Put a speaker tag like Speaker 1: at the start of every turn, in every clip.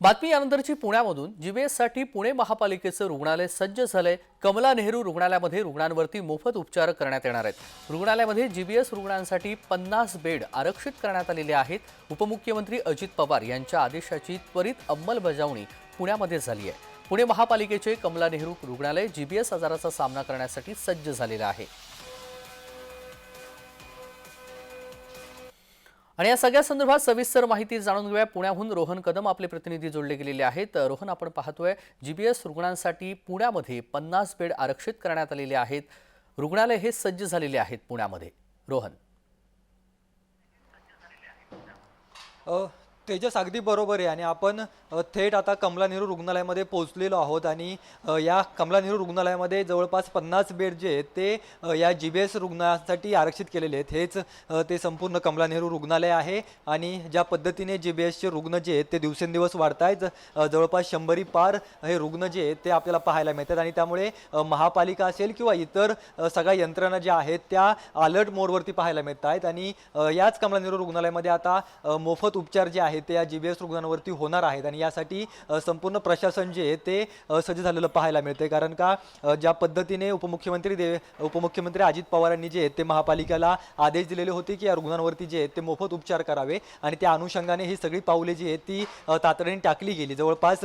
Speaker 1: बातमी यानंतरची पुण्यामधून. जीबीएससाठी पुणे महापालिकेचं रुग्णालय सज्ज झालंय. कमला नेहरू रुग्णालयामध्ये रुग्णांवरती मोफत उपचार करण्यात येणार आहेत. रुग्णालयामध्ये जीबीएस रुग्णांसाठी पन्नास बेड आरक्षित करण्यात आलेले आहेत. उपमुख्यमंत्री अजित पवार यांच्या आदेशाची त्वरित अंमलबजावणी पुण्यामध्ये झाली आहे. पुणे महापालिकेचे कमला नेहरू रुग्णालय जीबीएस आजाराचा सामना करण्यासाठी सज्ज झालेलं आहे. आणि या सगळ्या संदर्भात सविस्तर माहिती जाणून घेऊया. पुण्याहून रोहन कदम आपले प्रतिनिधी जोडले गेलेले आहेत. रोहन आपण पाहतोय जीबीएस रुग्णांसाठी पुण्यामध्ये पन्नास बेड आरक्षित करण्यात आलेले आहेत. रुग्णालय हे सज्ज झालेले आहेत पुण्यामध्ये. रोहन.
Speaker 2: तेजस अगदी बरोबर आहे. आणि आपण थेट आता कमला नेहरू रुग्णालयामध्ये पोहोचलेलो आहोत. आणि या कमला नेहरू रुग्णालयामध्ये जवळपास पन्नास बेड जे आहेत ते या जी बी एस रुग्णासाठी आरक्षित केलेले आहेत. हेच ते संपूर्ण कमला नेहरू रुग्णालय आहे. आणि ज्या पद्धतीने जी बी एसचे रुग्ण जे आहेत ते दिवसेंदिवस वाढत आहेत जवळपास शंभरी पार हे रुग्ण जे आहेत ते आपल्याला पाहायला मिळतात. आणि त्यामुळे महापालिका असेल किंवा इतर सगळ्या यंत्रणा ज्या आहेत त्या अलर्ट मोडवरती पाहायला मिळत आहेत आणि याच कमला नेहरू रुग्णालयामध्ये आता मोफत उपचार जे आहेत ते या जी बी एस रुग्णांवरती होणार आहेत आणि यासाठी संपूर्ण प्रशासन जे आहे ते सज्ज झालेलं पाहायला मिळते कारण का ज्या पद्धतीने उपमुख्यमंत्री देव उपमुख्यमंत्री अजित पवार यांनी जे आहेत ते महापालिकेला आदेश दिलेले होते की या रुग्णांवरती जे आहेत ते मोफत उपचार करावे आणि त्या अनुषंगाने ही सगळी पावले जी आहेत ती तातडीने टाकली गेली. जवळपास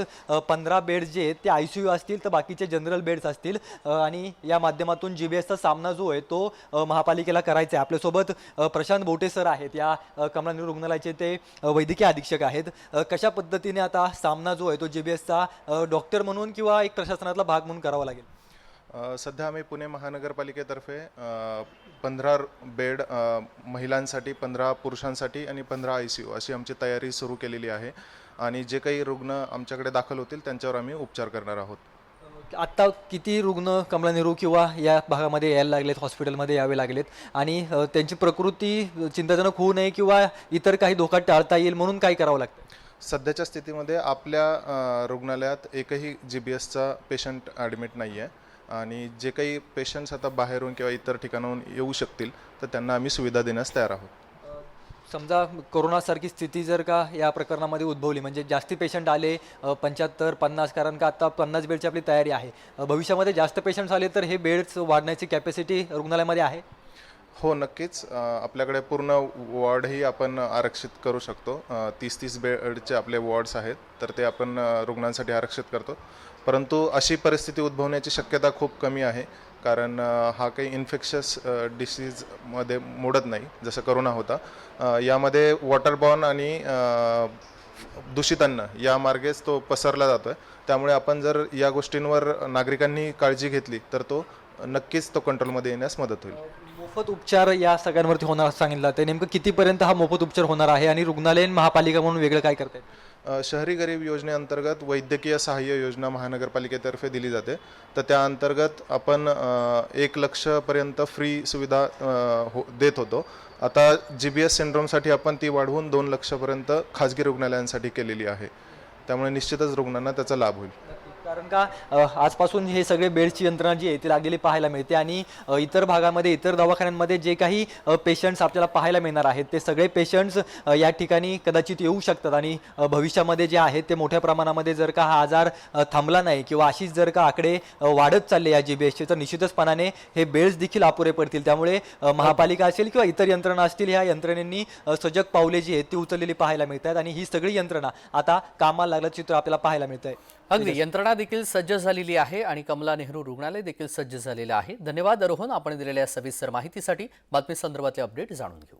Speaker 2: पंधरा बेड्स जे आहेत ते आय सी यू असतील तर बाकीचे जनरल बेड्स असतील आणि या माध्यमातून जी बी एसचा सामना जो आहे तो महापालिकेला करायचा आहे. आपल्यासोबत प्रशांत बोटे सर आहेत. या अ, रुग्णालयाचे ते वैद्यकीय अधिकारी अधीक्षक आहेत. कशा पद्धतीने आता सामना जो आहे तो जी बी एसचा डॉक्टर म्हणून किंवा एक प्रशासनातला भाग म्हणून करावा लागेल?
Speaker 3: सध्या आम्ही पुणे महानगरपालिकेतर्फे पंधरा बेड महिलांसाठी पंधरा पुरुषांसाठी आणि पंधरा आय सी यू अशी आमची तयारी सुरू केलेली आहे. आणि जे काही रुग्ण आमच्याकडे दाखल होतील त्यांच्यावर आम्ही उपचार करणार आहोत.
Speaker 2: आत्ता किती रुग्ण कमला नेहरू किंवा या भागामध्ये यायला लागलेत हॉस्पिटलमध्ये यावे लागलेत? आणि त्यांची प्रकृती चिंताजनक होऊ नये किंवा इतर काही धोका टाळता येईल म्हणून काय करावं लागतं?
Speaker 3: सध्याच्या स्थितीमध्ये आपल्या रुग्णालयात एकही जी बी एसचा पेशंट ॲडमिट नाही आहे आणि जे काही पेशंट्स आता बाहेरून किंवा इतर ठिकाणाहून येऊ शकतील तर त्यांना आम्ही सुविधा देण्यास तयार आहोत.
Speaker 2: समजा कोरोनासारखी स्थिती जर का या प्रकरणामध्ये उद्भवली म्हणजे जास्ती पेशंट आले पंच्याहत्तर पन्नास कारण का आता पन्नास बेडची आपली तयारी आहे. भविष्यामध्ये जास्त पेशंट्स आले तर हे बेड्स वाढण्याची कॅपॅसिटी रुग्णालयामध्ये आहे?
Speaker 3: हो नक्कीच. आपल्याकडे पूर्ण वॉर्डही आपण आरक्षित करू शकतो. तीस तीस बेडचे आपले वॉर्ड्स आहेत तर ते आपण रुग्णांसाठी आरक्षित करतो. परंतु अशी परिस्थिती उद्भवण्याची शक्यता खूप कमी आहे. कारण हा काही इन्फेक्शस डिसीजमध्ये मोडत नाही जसं करोना होता. यामध्ये वॉटरबॉर्न आणि दूषित अन्न या मार्गेच तो पसरला जातो आहे त्यामुळे आपण जर या गोष्टींवर नागरिकांनी काळजी घेतली तर तो नक्कीच तो कंट्रोलमध्ये येण्यास मदत होईल.
Speaker 2: मोफत उपचार या सगळ्यांवरती होणार असं सांगितलं ते नेमकं कितीपर्यंत हा मोफत उपचार होणार आहे आणि रुग्णालयीन महापालिका म्हणून वेगळं काय
Speaker 3: करते शहरी गरीब योजनेअंतर्गत वैद्यकीय सहाय्य योजना महानगरपालिकेतर्फे दिली जाते. तर त्या अंतर्गत आपण एक लक्षपर्यंत फ्री सुविधा हो देत होतो. आता जी बी एस सिंड्रोमसाठी आपण ती वाढवून दोन लक्षपर्यंत खाजगी रुग्णालयांसाठी केलेली आहे. त्यामुळे निश्चितच रुग्णांना त्याचा लाभ होईल.
Speaker 2: कारण का आजपासून हे सगळे बेडची यंत्रणा जी आहे ती लागलेली पाहायला मिळते आणि इतर भागामध्ये इतर दवाखान्यांमध्ये जे काही पेशंट्स आपल्याला पाहायला मिळणार आहेत ते सगळे पेशंट्स या ठिकाणी कदाचित येऊ शकतात आणि भविष्यामध्ये जे आहेत ते मोठ्या प्रमाणामध्ये जर का हा आजार थांबला नाही किंवा अशीच जर का आकडे वाढत चालले या जी बी एसचे तर निश्चितचपणाने हे बेड्स देखील अपुरे पडतील. त्यामुळे महापालिका असेल किंवा इतर यंत्रणा असतील ह्या यंत्रणेंनी सजग पावले जी आहेत ती उचललेली पाहायला मिळतात आणि ही सगळी यंत्रणा आता कामाला लागल्याचं चित्र आपल्याला पाहायला मिळत आहे
Speaker 1: अगदी यंत्रणा देखील सज्ज झालेली आहे आणि कमला नेहरू रुग्णालय देखील सज्ज झालेलं आहे. धन्यवाद रोहन आपण दिलेल्या सविस्तर माहितीसाठी बातमी संदर्भातले अपडेट जाणून घेऊ.